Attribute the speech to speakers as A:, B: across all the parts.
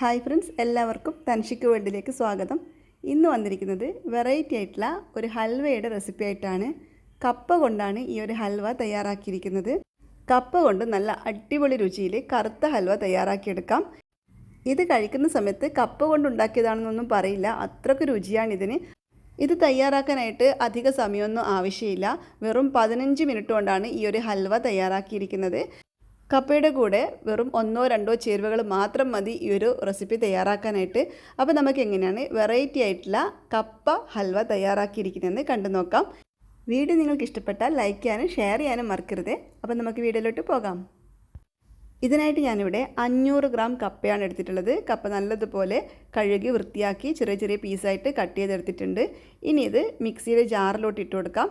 A: Hi friends എല്ലാവർക്കും തൻഷിക്ക് വേൾഡിലേക്ക് സ്വാഗതം. ഇന്ന് വന്നിരിക്കുന്നത് വെറൈറ്റി ആയിട്ടുള്ള ഒരു ഹൽവയുടെ റെസിപ്പി ആയിട്ടാണ്. കപ്പ കൊണ്ടാണ് ഈ ഒരു ഹൽവ തയ്യാറാക്കിയിരിക്കുന്നത്. കപ്പ കൊണ്ട് നല്ല അടിപൊളി രുചിയിൽ കറുത്ത ഹൽവ തയ്യാറാക്കിയെടുക്കാം. ഇത് കഴിക്കുന്ന സമയത്ത് കപ്പ കൊണ്ടുണ്ടാക്കിയതാണെന്നൊന്നും പറയില്ല. അത്രയ്ക്ക് രുചിയാണ് ഇതിന്. ഇത് തയ്യാറാക്കാനായിട്ട് അധിക സമയമൊന്നും ആവശ്യമില്ല. വെറും പതിനഞ്ച് മിനിറ്റ് കൊണ്ടാണ് ഈ ഒരു ഹൽവ തയ്യാറാക്കിയിരിക്കുന്നത്. കപ്പയുടെ കൂടെ വെറും ഒന്നോ രണ്ടോ ചേരുവകൾ മാത്രം മതി ഈ ഒരു റെസിപ്പി തയ്യാറാക്കാനായിട്ട്. അപ്പോൾ നമുക്ക് എങ്ങനെയാണ് വെറൈറ്റി ആയിട്ടുള്ള കപ്പ ഹൽവ തയ്യാറാക്കിയിരിക്കുന്നതെന്ന് കണ്ടു നോക്കാം. വീഡിയോ നിങ്ങൾക്ക് ഇഷ്ടപ്പെട്ടാൽ ലൈക്ക് ചെയ്യാനും ഷെയർ ചെയ്യാനും മറക്കരുത്. അപ്പോൾ നമുക്ക് വീഡിയോയിലോട്ട് പോകാം. ഇതിനായിട്ട് ഞാനിവിടെ അഞ്ഞൂറ് ഗ്രാം കപ്പയാണ് എടുത്തിട്ടുള്ളത്. കപ്പ നല്ലതുപോലെ കഴുകി വൃത്തിയാക്കി ചെറിയ ചെറിയ പീസായിട്ട് കട്ട് ചെയ്തെടുത്തിട്ടുണ്ട്. ഇനി ഇത് മിക്സിയുടെ ജാറിലോട്ട് ഇട്ട് കൊടുക്കാം.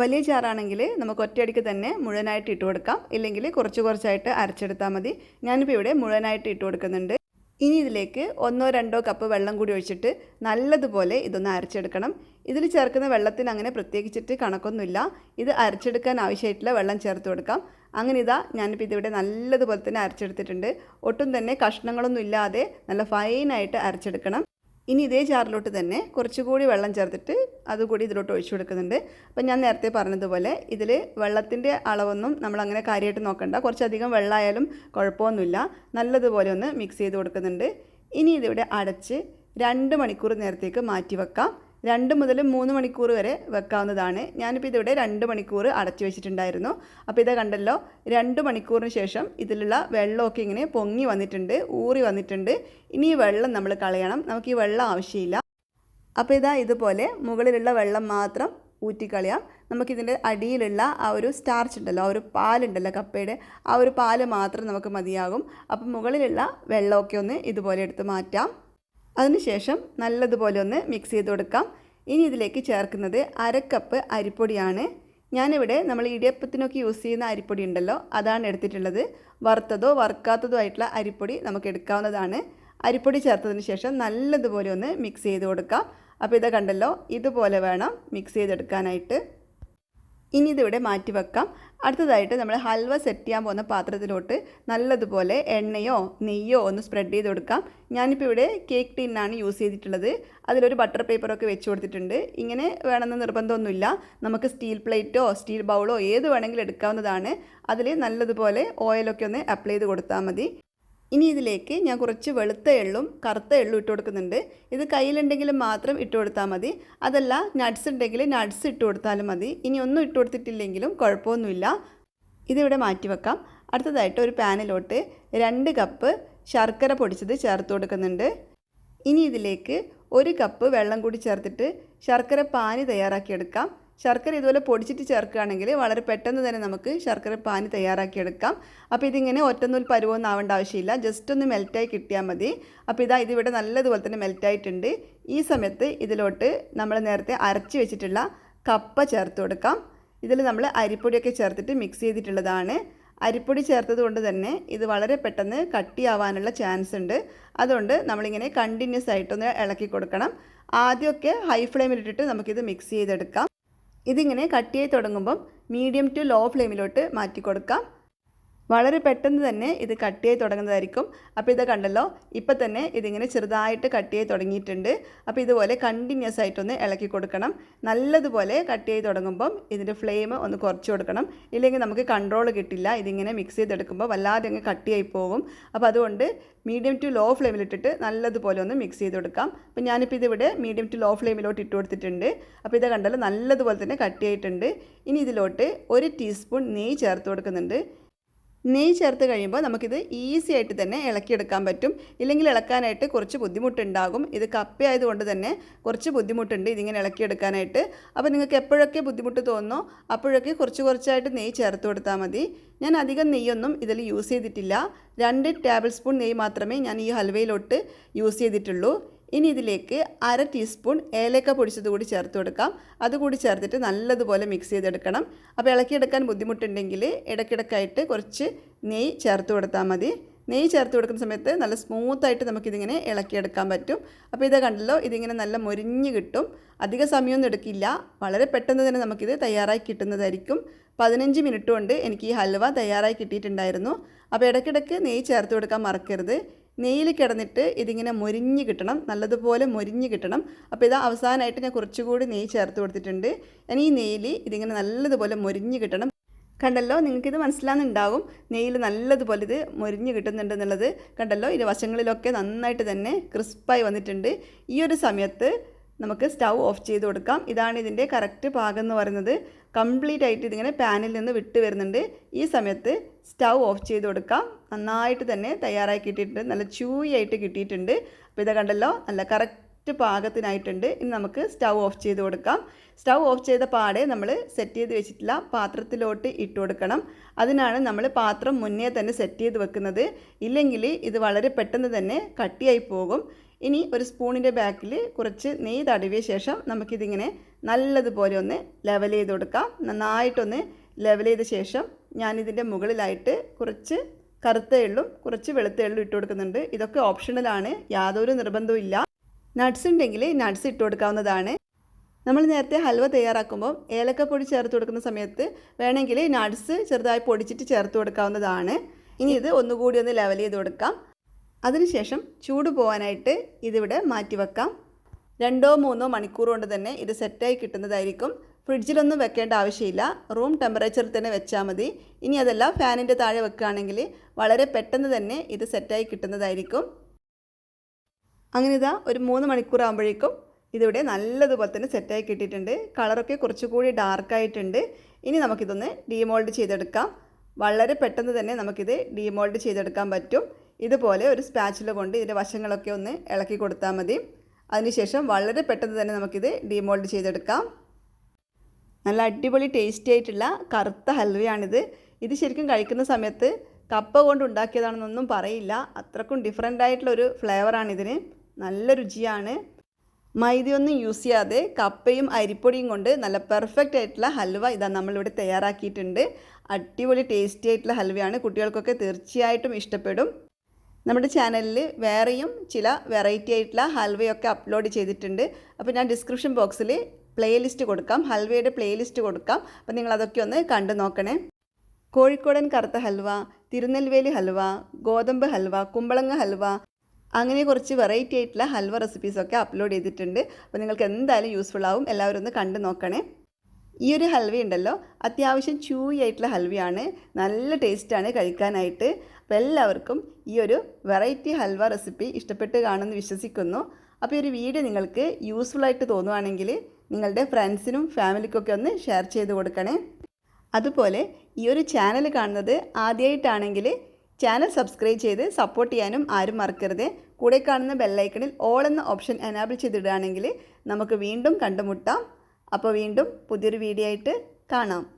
A: വലിയ ചാറാണെങ്കിൽ നമുക്ക് ഒറ്റയടിക്ക് തന്നെ മുഴുവനായിട്ട് ഇട്ട് കൊടുക്കാം. ഇല്ലെങ്കിൽ കുറച്ച് കുറച്ചായിട്ട് അരച്ചെടുത്താൽ മതി. ഞാനിപ്പോൾ ഇവിടെ മുഴുവനായിട്ട് ഇട്ട് കൊടുക്കുന്നുണ്ട്. ഇനി ഇതിലേക്ക് ഒന്നോ രണ്ടോ കപ്പ് വെള്ളം കൂടി ഒഴിച്ചിട്ട് നല്ലതുപോലെ ഇതൊന്ന് അരച്ചെടുക്കണം. ഇതിൽ ചേർക്കുന്ന വെള്ളത്തിന് അങ്ങനെ പ്രത്യേകിച്ചിട്ട് കണക്കൊന്നുമില്ല. ഇത് അരച്ചെടുക്കാൻ ആവശ്യമായിട്ടുള്ള വെള്ളം ചേർത്ത് കൊടുക്കാം. അങ്ങനെ ഇതാ ഞാനിപ്പോൾ ഇതിവിടെ നല്ലതുപോലെ തന്നെ അരച്ചെടുത്തിട്ടുണ്ട്. ഒട്ടും തന്നെ കഷ്ണങ്ങളൊന്നും ഇല്ലാതെ നല്ല ഫൈനായിട്ട് അരച്ചെടുക്കണം. ഇനി ഇതേ ജാറിലോട്ട് തന്നെ കുറച്ചുകൂടി വെള്ളം ചേർത്തിട്ട് അതുകൂടി ഇതിലോട്ട് ഒഴിച്ചു കൊടുക്കുന്നുണ്ട്. അപ്പം ഞാൻ നേരത്തെ പറഞ്ഞതുപോലെ ഇതിൽ വെള്ളത്തിന്റെ അളവൊന്നും നമ്മൾ അങ്ങനെ കാര്യമായിട്ട് നോക്കണ്ട. കുറച്ചധികം വെള്ളമായാലും കുഴപ്പമൊന്നുമില്ല. നല്ലതുപോലെ ഒന്ന് മിക്സ് ചെയ്ത് കൊടുക്കുന്നുണ്ട്. ഇനി ഇതിവിടെ അടച്ച് രണ്ട് മണിക്കൂർ നേരത്തേക്ക് മാറ്റി വെക്കാം രണ്ട് മുതൽ മൂന്ന് മണിക്കൂർ വരെ വെക്കാവുന്നതാണ്. ഞാനിപ്പോൾ ഇതിവിടെ രണ്ട് മണിക്കൂർ അടച്ചു വെച്ചിട്ടുണ്ടായിരുന്നു. അപ്പോൾ ഇതാ കണ്ടല്ലോ രണ്ട് മണിക്കൂറിന് ശേഷം ഇതിലുള്ള വെള്ളമൊക്കെ ഇങ്ങനെ പൊങ്ങി വന്നിട്ടുണ്ട് ഊറി വന്നിട്ടുണ്ട്. ഇനി ഈ വെള്ളം നമ്മൾ കളയണം. നമുക്ക് ഈ വെള്ളം ആവശ്യമില്ല. അപ്പോൾ ഇതാ ഇതുപോലെ മുകളിലുള്ള വെള്ളം മാത്രം ഊറ്റിക്കളയാം നമുക്കിതിന്റെ അടിയിലുള്ള ആ ഒരു സ്റ്റാർച്ച് ഉണ്ടല്ലോ ആ ഒരു പാലുണ്ടല്ലോ കപ്പയുടെ ആ ഒരു പാൽ മാത്രം നമുക്ക് മതിയാകും. അപ്പം മുകളിലുള്ള വെള്ളമൊക്കെ ഒന്ന് ഇതുപോലെ എടുത്ത് മാറ്റാം. അതിനുശേഷം നല്ലതുപോലെ ഒന്ന് മിക്സ് ചെയ്ത് കൊടുക്കാം. ഇനി ഇതിലേക്ക് ചേർക്കുന്നത് അരക്കപ്പ് അരിപ്പൊടിയാണ്. ഞാനിവിടെ നമ്മൾ ഇടിയപ്പത്തിനൊക്കെ യൂസ് ചെയ്യുന്ന അരിപ്പൊടി ഉണ്ടല്ലോ അതാണ് എടുത്തിട്ടുള്ളത്. വറുത്തതോ വറുക്കാത്തതോ ആയിട്ടുള്ള അരിപ്പൊടി നമുക്ക് എടുക്കാവുന്നതാണ്. അരിപ്പൊടി ചേർത്തതിന് ശേഷം നല്ലതുപോലെ ഒന്ന് മിക്സ് ചെയ്ത് കൊടുക്കാം. അപ്പോൾ ഇതാ കണ്ടല്ലോ ഇതുപോലെ വേണം മിക്സ് ചെയ്തെടുക്കാനായിട്ട്. ഇനി ഇതിവിടെ മാറ്റി വെക്കാം. അടുത്തതായിട്ട് നമ്മൾ ഹൽവ സെറ്റ് ചെയ്യാൻ പോകുന്ന പാത്രത്തിലോട്ട് നല്ലതുപോലെ എണ്ണയോ നെയ്യോ ഒന്ന് സ്പ്രെഡ് ചെയ്ത് കൊടുക്കാം. ഞാനിപ്പോൾ ഇവിടെ കേക്ക് ടിന്നാണ് യൂസ് ചെയ്തിട്ടുള്ളത്. അതിലൊരു ബട്ടർ പേപ്പറൊക്കെ വെച്ച് കൊടുത്തിട്ടുണ്ട്. ഇങ്ങനെ വേണമെന്ന് നിർബന്ധമൊന്നുമില്ല. നമുക്ക് സ്റ്റീൽ പ്ലേറ്റോ സ്റ്റീൽ ബൗളോ ഏത് വേണമെങ്കിലും എടുക്കാവുന്നതാണ്. അതിൽ നല്ലതുപോലെ ഓയിലൊക്കെ ഒന്ന് അപ്ലൈ ചെയ്ത് കൊടുത്താൽ മതി. ഇനി ഇതിലേക്ക് ഞാൻ കുറച്ച് വെളുത്ത എള്ളും കറുത്ത എള്ളും ഇട്ട് കൊടുക്കുന്നുണ്ട്. ഇത് കയ്യിലുണ്ടെങ്കിൽ മാത്രം ഇട്ട് കൊടുത്താൽ മതി. അതല്ല നട്ട്സ് ഉണ്ടെങ്കിൽ നട്ട്സ് ഇട്ട് കൊടുത്താലും മതി. ഇനി ഒന്നും ഇട്ട് കൊടുത്തിട്ടില്ലെങ്കിലും കുഴപ്പമൊന്നുമില്ല. ഇതിവിടെ മാറ്റി വെക്കാം അടുത്തതായിട്ട് ഒരു പാനിലോട്ട് രണ്ട് കപ്പ് ശർക്കര പൊടിച്ചത് ചേർത്ത് കൊടുക്കുന്നുണ്ട്. ഇനി ഇതിലേക്ക് ഒരു കപ്പ് വെള്ളം കൂടി ചേർത്തിട്ട് ശർക്കര പാനി തയ്യാറാക്കിയെടുക്കാം. ശർക്കര ഇതുപോലെ പൊടിച്ചിട്ട് ചേർക്കുകയാണെങ്കിൽ വളരെ പെട്ടെന്ന് തന്നെ നമുക്ക് ശർക്കര പാനി തയ്യാറാക്കിയെടുക്കാം. അപ്പോൾ ഇതിങ്ങനെ ഒറ്റനൂൽ പരുവൊന്നും ആവേണ്ട ആവശ്യമില്ല. ജസ്റ്റ് ഒന്ന് മെൽറ്റായി കിട്ടിയാൽ മതി. അപ്പോൾ ഇതാ ഇതിവിടെ നല്ലതുപോലെ തന്നെ മെൽറ്റായിട്ടുണ്ട്. ഈ സമയത്ത് ഇതിലോട്ട് നമ്മൾ നേരത്തെ അരച്ച് വെച്ചിട്ടുള്ള കപ്പ ചേർത്ത് കൊടുക്കാം. ഇതിൽ നമ്മൾ അരിപ്പൊടിയൊക്കെ ചേർത്തിട്ട് മിക്സ് ചെയ്തിട്ടുള്ളതാണ്. അരിപ്പൊടി ചേർത്തത് കൊണ്ട് തന്നെ ഇത് വളരെ പെട്ടെന്ന് കട്ടിയാവാനുള്ള ചാൻസ് ഉണ്ട്. അതുകൊണ്ട് നമ്മളിങ്ങനെ കണ്ടിന്യൂസ് ആയിട്ടൊന്ന് ഇളക്കി കൊടുക്കണം. ആദ്യമൊക്കെ ഹൈ ഫ്ലെയിമിലിട്ടിട്ട് നമുക്കിത് മിക്സ് ചെയ്തെടുക്കാം. ഇതിങ്ങനെ കട്ടിയായി തുടങ്ങുമ്പം മീഡിയം ടു ലോ ഫ്ലെയിമിലോട്ട് മാറ്റി കൊടുക്കാം. വളരെ പെട്ടെന്ന് തന്നെ ഇത് കട്ടിയായി തുടങ്ങുന്നതായിരിക്കും. അപ്പോൾ ഇത് കണ്ടല്ലോ ഇപ്പം തന്നെ ഇതിങ്ങനെ ചെറുതായിട്ട് കട്ടിയായി തുടങ്ങിയിട്ടുണ്ട്. അപ്പോൾ ഇതുപോലെ കണ്ടിന്യൂസ് ആയിട്ടൊന്ന് ഇളക്കി കൊടുക്കണം. നല്ലതുപോലെ കട്ടിയായി തുടങ്ങുമ്പം ഇതിന്റെ ഫ്ലെയിം ഒന്ന് കുറച്ച് കൊടുക്കണം. ഇല്ലെങ്കിൽ നമുക്ക് കൺട്രോൾ കിട്ടില്ല. ഇതിങ്ങനെ മിക്സ് ചെയ്തെടുക്കുമ്പോൾ വല്ലാതെ അങ്ങ് കട്ടിയായി പോകും. അപ്പോൾ അതുകൊണ്ട് മീഡിയം ടു ലോ ഫ്ലെയിമിലിട്ടിട്ട് നല്ലതുപോലെ ഒന്ന് മിക്സ് ചെയ്ത് കൊടുക്കാം. അപ്പോൾ ഞാനിപ്പോൾ ഇതിവിടെ മീഡിയം ടു ലോ ഫ്ലെയിമിലോട്ട് ഇട്ട് കൊടുത്തിട്ടുണ്ട്. അപ്പോൾ ഇത് കണ്ടല്ലോ നല്ലതുപോലെ തന്നെ കട്ടിയായിട്ടുണ്ട് ഇനി ഇതിലോട്ട് ഒരു ടീസ്പൂൺ നെയ്യ് ചേർത്ത് കൊടുക്കുന്നുണ്ട്. നെയ്യ് ചേർത്ത് കഴിയുമ്പോൾ നമുക്കിത് ഈസി ആയിട്ട് തന്നെ ഇളക്കിയെടുക്കാൻ പറ്റും. ഇല്ലെങ്കിൽ ഇളക്കാനായിട്ട് കുറച്ച് ബുദ്ധിമുട്ടുണ്ടാകും. ഇത് കപ്പയായതുകൊണ്ട് തന്നെ കുറച്ച് ബുദ്ധിമുട്ടുണ്ട് ഇതിങ്ങനെ ഇളക്കിയെടുക്കാനായിട്ട്. അപ്പോൾ നിങ്ങൾക്ക് എപ്പോഴൊക്കെ ബുദ്ധിമുട്ട് തോന്നുന്നോ അപ്പോഴൊക്കെ കുറച്ച് കുറച്ചായിട്ട് നെയ്യ് ചേർത്ത് കൊടുത്താൽ മതി. ഞാൻ അധികം നെയ്യൊന്നും ഇതിൽ യൂസ് ചെയ്തിട്ടില്ല. രണ്ട് ടേബിൾ സ്പൂൺ നെയ്യ് മാത്രമേ ഞാൻ ഈ ഹൽവയിലോട്ട് യൂസ് ചെയ്തിട്ടുള്ളൂ. ഇനി ഇതിലേക്ക് അര ടീസ്പൂൺ ഏലക്ക പൊടിച്ചത് കൂടി ചേർത്ത് കൊടുക്കാം. അതുകൂടി ചേർത്തിട്ട് നല്ലതുപോലെ മിക്സ് ചെയ്തെടുക്കണം. അപ്പോൾ ഇളക്കിയെടുക്കാൻ ബുദ്ധിമുട്ടുണ്ടെങ്കിൽ ഇടയ്ക്കിടയ്ക്കായിട്ട് കുറച്ച് നെയ്യ് ചേർത്ത് കൊടുത്താൽ മതി. നെയ്യ് ചേർത്ത് കൊടുക്കുന്ന സമയത്ത് നല്ല സ്മൂത്തായിട്ട് നമുക്കിതിങ്ങനെ ഇളക്കിയെടുക്കാൻ പറ്റും. അപ്പോൾ ഇത് കണ്ടല്ലോ ഇതിങ്ങനെ നല്ല മൊരിഞ്ഞ് കിട്ടും. അധിക സമയമൊന്നും എടുക്കില്ല. വളരെ പെട്ടെന്ന് തന്നെ നമുക്കിത് തയ്യാറായി കിട്ടുന്നതായിരിക്കും. പതിനഞ്ച് മിനിറ്റ് കൊണ്ട് എനിക്ക് ഈ ഹൽവ തയ്യാറായി കിട്ടിയിട്ടുണ്ടായിരുന്നു. അപ്പോൾ ഇടയ്ക്കിടയ്ക്ക് നെയ്യ് ചേർത്ത് കൊടുക്കാൻ മറക്കരുത്. നെയ്യിൽ കിടന്നിട്ട് ഇതിങ്ങനെ മൊരിഞ്ഞ് കിട്ടണം. നല്ലതുപോലെ മൊരിഞ്ഞ് കിട്ടണം. അപ്പോൾ ഇത് അവസാനമായിട്ട് ഞാൻ കുറച്ചുകൂടി നെയ്യ് ചേർത്ത് കൊടുത്തിട്ടുണ്ട്. ഇനി ഈ നെയ്യിൽ ഇതിങ്ങനെ നല്ലതുപോലെ മൊരിഞ്ഞ് കിട്ടണം. കണ്ടല്ലോ? നിങ്ങൾക്കിത് മനസ്സിലാകുന്നുണ്ടാവും നെയ്യിൽ നല്ലതുപോലെ ഇത് മൊരിഞ്ഞ് കിട്ടുന്നുണ്ടെന്നുള്ളത് കണ്ടല്ലോ? ഇതിന്റെ വശങ്ങളിലൊക്കെ നന്നായിട്ട് തന്നെ ക്രിസ്പായി വന്നിട്ടുണ്ട്. ഈ ഒരു സമയത്ത് നമുക്ക് സ്റ്റൗ ഓഫ് ചെയ്ത് കൊടുക്കാം. ഇതാണ് ഇതിന്റെ കറക്റ്റ് പാകം എന്ന് പറയുന്നത്. കംപ്ലീറ്റ് ആയിട്ട് ഇതിങ്ങനെ പാനിൽ നിന്ന് വിട്ട് വരുന്നുണ്ട്. ഈ സമയത്ത് സ്റ്റൗ ഓഫ് ചെയ്ത് കൊടുക്കാം. നന്നായിട്ട് തന്നെ തയ്യാറായി കിട്ടിയിട്ടുണ്ട്. നല്ല ചൂയി ആയിട്ട് കിട്ടിയിട്ടുണ്ട്. അപ്പോൾ ഇത് കണ്ടല്ലോ നല്ല കറക്റ്റ് പാകത്തിനായിട്ടുണ്ട്. ഇനി നമുക്ക് സ്റ്റൗ ഓഫ് ചെയ്ത് കൊടുക്കാം. സ്റ്റൗ ഓഫ് ചെയ്ത പാടെ നമ്മൾ സെറ്റ് ചെയ്ത് വെച്ചിട്ടുള്ള പാത്രത്തിലോട്ട് ഇട്ട് കൊടുക്കണം. അതിനാണ് നമ്മൾ പാത്രം മുന്നേ തന്നെ സെറ്റ് ചെയ്ത് വെക്കുന്നത്. ഇല്ലെങ്കിൽ ഇത് വളരെ പെട്ടെന്ന് തന്നെ കട്ടിയായി പോകും. ഇനി ഒരു സ്പൂണിന്റെ ബാക്കിൽ കുറച്ച് നെയ്യ് തടവിയ ശേഷം നമുക്കിതിങ്ങനെ നല്ലതുപോലെ ഒന്ന് ലെവൽ ചെയ്ത് കൊടുക്കാം. നന്നായിട്ടൊന്ന് ലെവൽ ചെയ്ത ശേഷം ഞാനിതിന്റെ മുകളിലായിട്ട് കുറച്ച് കറുത്ത എള്ളും കുറച്ച് വെളുത്ത എള്ളും ഇട്ട് കൊടുക്കുന്നുണ്ട്. ഇതൊക്കെ ഓപ്ഷണലാണ് യാതൊരു നിർബന്ധവും ഇല്ല. നട്ട്സ് ഉണ്ടെങ്കിൽ നട്ട്സ് ഇട്ട് കൊടുക്കാവുന്നതാണ്. നമ്മൾ നേരത്തെ ഹൽവ തയ്യാറാക്കുമ്പോൾ ഏലക്കപ്പൊടി ചേർത്ത് കൊടുക്കുന്ന സമയത്ത് വേണമെങ്കിൽ നട്ട്സ് ചെറുതായി പൊടിച്ചിട്ട് ചേർത്ത് കൊടുക്കാവുന്നതാണ്. ഇനി ഇത് ഒന്നുകൂടി ഒന്ന് ലെവൽ ചെയ്ത് കൊടുക്കാം. അതിനുശേഷം ചൂട് പോകാനായിട്ട് ഇതിവിടെ മാറ്റി വെക്കാം രണ്ടോ മൂന്നോ മണിക്കൂർ കൊണ്ട് തന്നെ ഇത് സെറ്റായി കിട്ടുന്നതായിരിക്കും. ഫ്രിഡ്ജിലൊന്നും വെക്കേണ്ട ആവശ്യമില്ല. റൂം ടെമ്പറേച്ചറിൽ തന്നെ വെച്ചാൽ മതി. ഇനി അതല്ല ഫാനിന്റെ താഴെ വെക്കുകയാണെങ്കിൽ വളരെ പെട്ടെന്ന് തന്നെ ഇത് സെറ്റായി കിട്ടുന്നതായിരിക്കും. അങ്ങനെ ഇതാ ഒരു മൂന്ന് മണിക്കൂർ ആകുമ്പോഴേക്കും ഇതിവിടെ നല്ലതുപോലെ തന്നെ സെറ്റായി കിട്ടിയിട്ടുണ്ട്. കളറൊക്കെ കുറച്ചുകൂടി ഡാർക്കായിട്ടുണ്ട്. ഇനി നമുക്കിതൊന്ന് ഡീമോൾഡ് ചെയ്തെടുക്കാം. വളരെ പെട്ടെന്ന് തന്നെ നമുക്കിത് ഡീമോൾഡ് ചെയ്തെടുക്കാൻ പറ്റും. ഇതുപോലെ ഒരു സ്പാച്ചില കൊണ്ട് ഇതിന്റെ വശങ്ങളൊക്കെ ഒന്ന് ഇളക്കി കൊടുത്താൽ മതി. അതിനുശേഷം വളരെ പെട്ടെന്ന് തന്നെ നമുക്കിത് ഡീമോൾഡ് ചെയ്തെടുക്കാം. നല്ല അടിപൊളി ടേസ്റ്റി ആയിട്ടുള്ള കറുത്ത ഹൽവയാണിത്. ഇത് ശരിക്കും കഴിക്കുന്ന സമയത്ത് കപ്പ കൊണ്ട് ഉണ്ടാക്കിയതാണെന്നൊന്നും പറയില്ല. അത്രക്കും ഡിഫറെന്റ് ആയിട്ടുള്ളൊരു ഫ്ലേവറാണിതിന് നല്ല രുചിയാണ്. മൈദയൊന്നും യൂസ് ചെയ്യാതെ കപ്പയും അരിപ്പൊടിയും കൊണ്ട് നല്ല പെർഫെക്റ്റ് ആയിട്ടുള്ള ഹൽവ ഇതാ നമ്മളിവിടെ തയ്യാറാക്കിയിട്ടുണ്ട്. അടിപൊളി ടേസ്റ്റി ആയിട്ടുള്ള ഹൽവയാണ്. കുട്ടികൾക്കൊക്കെ തീർച്ചയായിട്ടും ഇഷ്ടപ്പെടും. നമ്മുടെ ചാനലിൽ വേറെയും ചില വെറൈറ്റി ആയിട്ടുള്ള ഹൽവയൊക്കെ അപ്ലോഡ് ചെയ്തിട്ടുണ്ട്. അപ്പോൾ ഞാൻ ഡിസ്ക്രിപ്ഷൻ ബോക്സിൽ പ്ലേലിസ്റ്റ് കൊടുക്കാം. ഹൽവയുടെ പ്ലേലിസ്റ്റ് കൊടുക്കാം. അപ്പോൾ നിങ്ങൾ അതൊക്കെ ഒന്ന് കണ്ടു നോക്കണേ. കോഴിക്കോടൻ കറുത്ത ഹൽവ തിരുനെൽവേലി ഹൽവ ഗോതമ്പ് ഹൽവ കുമ്പളങ്ങ ഹൽവ അങ്ങനെ കുറച്ച് വെറൈറ്റി ആയിട്ടുള്ള ഹൽവ റെസിപ്പീസൊക്കെ അപ്ലോഡ് ചെയ്തിട്ടുണ്ട്. അപ്പോൾ നിങ്ങൾക്ക് എന്തായാലും യൂസ്ഫുൾ ആവും. എല്ലാവരും ഒന്ന് കണ്ടു നോക്കണേ. ഈ ഒരു ഹൽവ ഉണ്ടല്ലോ അത്യാവശ്യം ചൂയി ആയിട്ടുള്ള ഹൽവയാണ് നല്ല ടേസ്റ്റാണ് കഴിക്കാനായിട്ട്. അപ്പോൾ എല്ലാവർക്കും ഈ ഒരു വെറൈറ്റി ഹൽവ റെസിപ്പി ഇഷ്ടപ്പെട്ട് കാണുമെന്ന് വിശ്വസിക്കുന്നു. അപ്പോൾ ഈ ഒരു വീഡിയോ നിങ്ങൾക്ക് യൂസ്ഫുള്ളായിട്ട് തോന്നുവാണെങ്കിൽ നിങ്ങളുടെ ഫ്രണ്ട്സിനും ഫാമിലിക്കൊക്കെ ഒന്ന് ഷെയർ ചെയ്ത് കൊടുക്കണേ. അതുപോലെ ഈ ഒരു ചാനൽ കാണുന്നത് ആദ്യമായിട്ടാണെങ്കിൽ ചാനൽ സബ്സ്ക്രൈബ് ചെയ്ത് സപ്പോർട്ട് ചെയ്യാനും ആരും മറക്കരുത്. കൂടെ കാണുന്ന ബെല്ലൈക്കണിൽ ഓൾ എന്ന ഓപ്ഷൻ എനാബിൾ ചെയ്തിടുകയാണെങ്കിൽ നമുക്ക് വീണ്ടും കണ്ടുമുട്ടാം. അപ്പോൾ വീണ്ടും പുതിയൊരു വീഡിയോ ആയിട്ട് കാണാം.